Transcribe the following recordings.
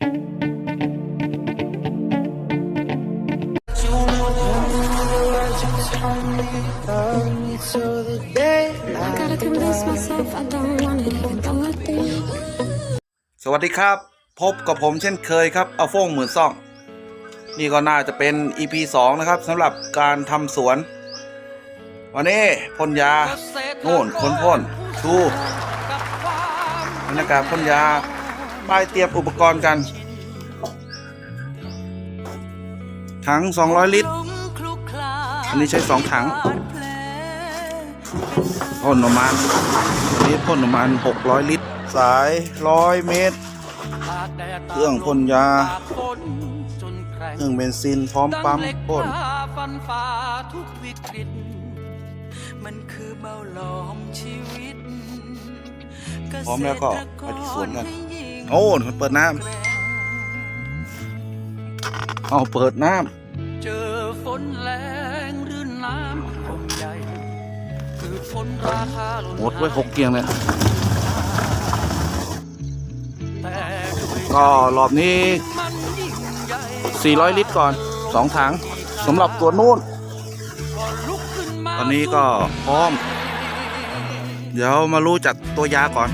สวัสดีครับ พบกับผมเช่นเคยครับเอาโฟงหมื่นซ่อง นี่ก็น่าจะเป็น EP 2 นะครับสำหรับการทำสวน วันนี้พ่นยา โน่นคนพ่นชูบรรยากาศพ่นยา ป้ายเตรียมอุปกรณ์กัน ถัง 200 ลิตร อันนี้ใช้ 2 ถังพ่นประมาณอันนี้พ่นประมาณ 600 ลิตร สาย 100 เมตร เครื่องพ่นยา เครื่องเบนซินพร้อมปั๊มพ่นฟันฝ่าทุกวิกฤตมันคือเบาหลอมชีวิตพร้อมแล้วก็ไปที่สวนกัน โอ้มันเปิดน้ำเอาเปิดน้เจอฝนแรงรื่นน้ำคงใหญ่คือฝนราคาหล่นหมดไว้หกเกียงเลยแต่ด้วยก็รอบนี้ 400 ลิตรก่อน 2 ถังสำหรับตัวนู้น ตอนนี้ก็พร้อม เดี๋ยวมารู้จักตัวยาก่อน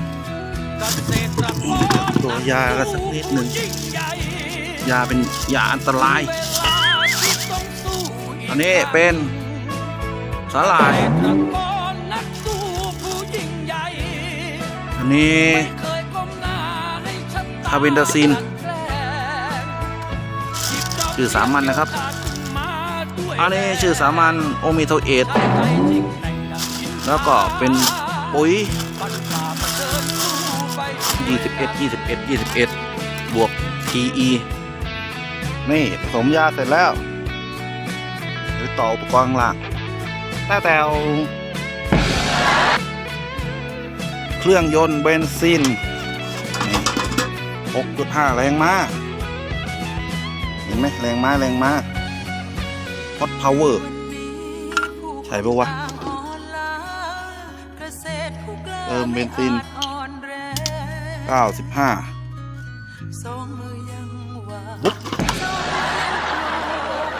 ตัวยาก็สักนิดหนึ่งยาเป็นยาอันตราย อันนี้เป็นสาหร่ายเกษตรกรนักสู้ผู้ยิ่งใหญ่อันนี้เคาให้ชะตาคาร์บินดาซิน ชื่อสามัญนะครับ อันนี้ชื่อสามัญโอมิโทเอทใจจริงในดังยินแล้วก็เป็นปุ๋ย 21 21 21 บวก PE นี่ผสมยาเสร็จแล้ว หรือต่ออุปกรณ์ข้างล่างแต่แต่เครื่องยนต์เบนซิน 6.5 แรงม้า เห็นไหมแรงม้า แรงม้า Hot Power ใช่ปะวะ เติมเบนซิน 95สองมือยังว่างวุ๊บ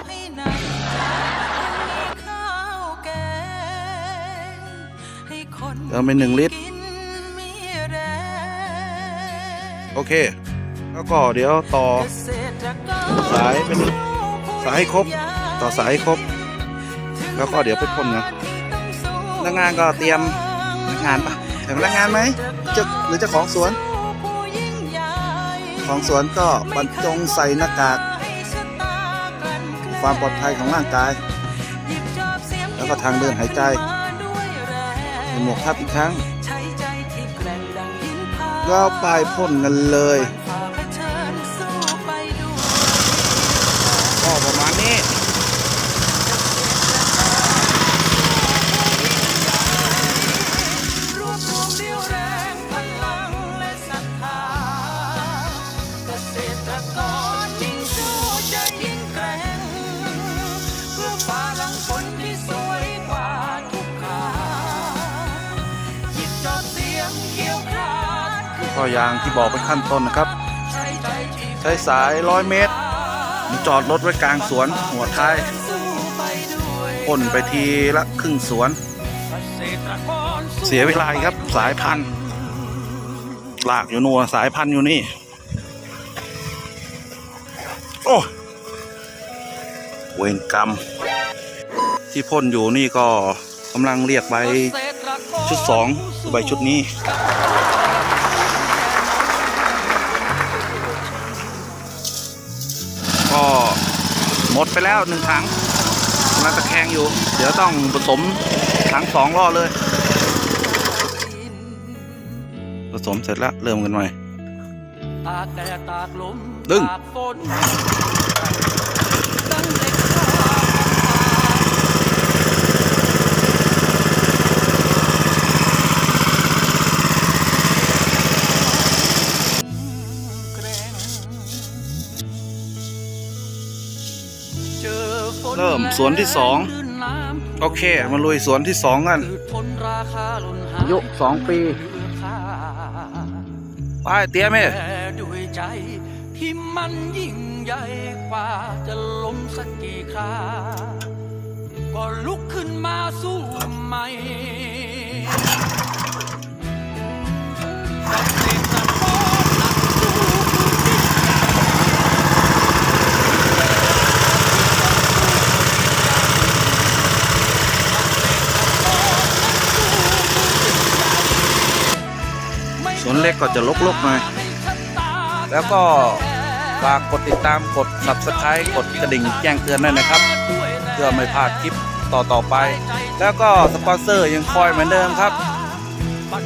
ให้นายมีข้าวแกงให้คนเติมไปหนึ่งลิตรกินมีแรงโอเค แล้วก็เดี๋ยวต่อเกษตรกรสายเป็นสายให้ครบ ต่อสายให้ครบ แล้วก็เดี๋ยวไปพ่นนะพนักงานก็เตรียมพนักงานปะแต่พนักงานไหมจะหรือเจะของสวน ของสวนก็บรรจงใส่หน้ากาก ความปลอดภัยของร่างกาย แล้วก็ทางเดินหายใจหมวกทับอีกครั้งใช้ใจที่แกร่งดังหินผาก็ไปพ่นกันเลยก็ประมาณนี้ ก็อย่างที่บอกไปขั้นต้นนะครับ ใช้สายร้อยเมตร จอดรถไว้กลางสวน หัวท้ายพ่นไปทีละครึ่งสวน เสียเวลาครับสายพันธุ์ลากอยู่นัวสายพันธุ์อยู่นี่ โอ้เวรกรรม ที่พ่นอยู่นี่ก็กำลังเรียกใบชุดสองใบชุดนี้ หมดไปแล้วหนึ่งถังกำลังตะแคงอยู่ เดี๋ยวต้องผสมถังสองรอบเลย ผสมเสร็จแล้วเริ่มกันใหม่ตากแดดตากลมดึง เริ่มสวนที่สองลื่นน้ำโอเค มาลุยสวนที่สองกันพืชผลราคาหล่นหาอายุสองปีเหลือค่าไปเตรียมไหมแต่ด้วยใจที่มันยิ่งใหญ่กว่าจะล้มสักกี่คราก็ลุกขึ้นมาสู้ใหม่ ล็กก็จะลกๆหน่อยแล้วก็ฝากกดติดตามกด subscribe กดกระดิ่งแจ้งเตือนด้วยนะครับ เพื่อไม่พลาดคลิปต่อๆไป แล้วก็สปอนเซอร์ยังคอยเหมือนเดิมครับ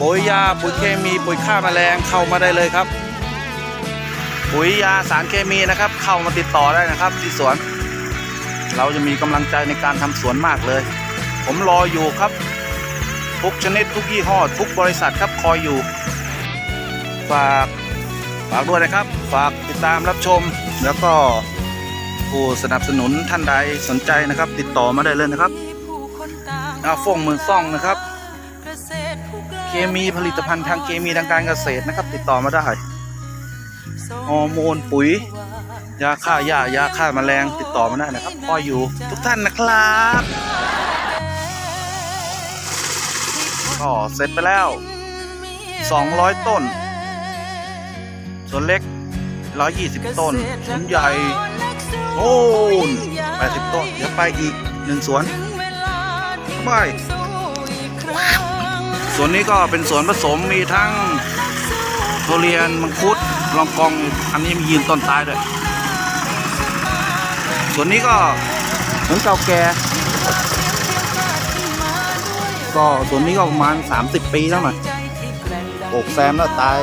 ปุ๋ยยาปุ๋ยเคมีปุ๋ยฆ่าแมลงเข้ามาได้เลยครับ ปุ๋ยยาสารเคมีนะครับ เข้ามาติดต่อได้นะครับ ที่สวน เราจะมีกำลังใจในการทำสวนมากเลย ผมรออยู่ครับ ทุกชนิดทุกยี่ห้อทุกบริษัทครับคอยอยู่ ฝากฝากด้วยนะครับ ฝากติดตามรับชม แล้วก็ผู้สนับสนุนท่านใดสนใจนะครับ ติดต่อมาได้เลยนะครับอาฟงมือซ่องนะครับ เคมีผลิตภัณฑ์ทางเคมีทางการเกษตรนะครับ ติดต่อมาได้ฮอร์โมนปุ๋ย ยาฆ่าหญ้ายาฆ่าแมลงติดต่อมาได้นะครับคอยอยู่ทุกท่านนะครับ ก็เสร็จไปแล้ว 200 ต้น ส่วนเล็ก 120 ต้นส่วนใหญ่โอ้น80 ต้น เดี๋ยวไปอีกหนึ่งสวนไปสวนนี้ก็เป็นสวนผสมมีทั้งทุเรียนมังคุดลองกอง อันนี้มียืนต้นตายด้วยสวนนี้ก็เหมือนเก่าแก่ก็สวนนี้ก็ประมาณ 30 ปีแล้วมั้งปลูกแซมแล้วตาย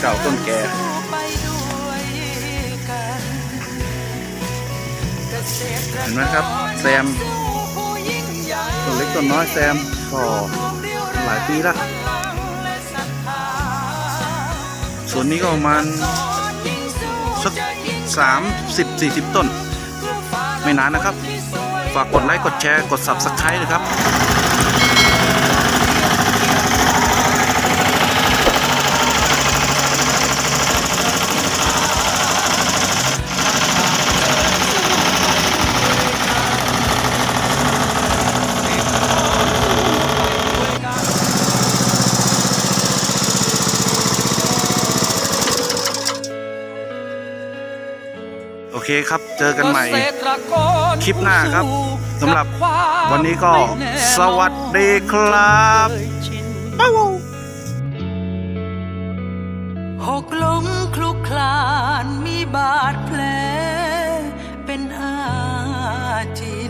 เก่าต้นแก่เห็นไหมครับแซมต้นเล็กต้นน้อยแซมก็หลายปีล้วส่วนนี้ก็ประมาณสักสามสิบสี่สิบต้น ไม่นานนะครับ ฝากกดไลค์ กดแชร์ กด subscribe เลยครับ คครับ เจอกันใหม่คลิปหน้าครับสำหรับวันนี้ก็สวัสดีครับหกล้มคลุกคลานมีบาดแผลเป็นอาจิน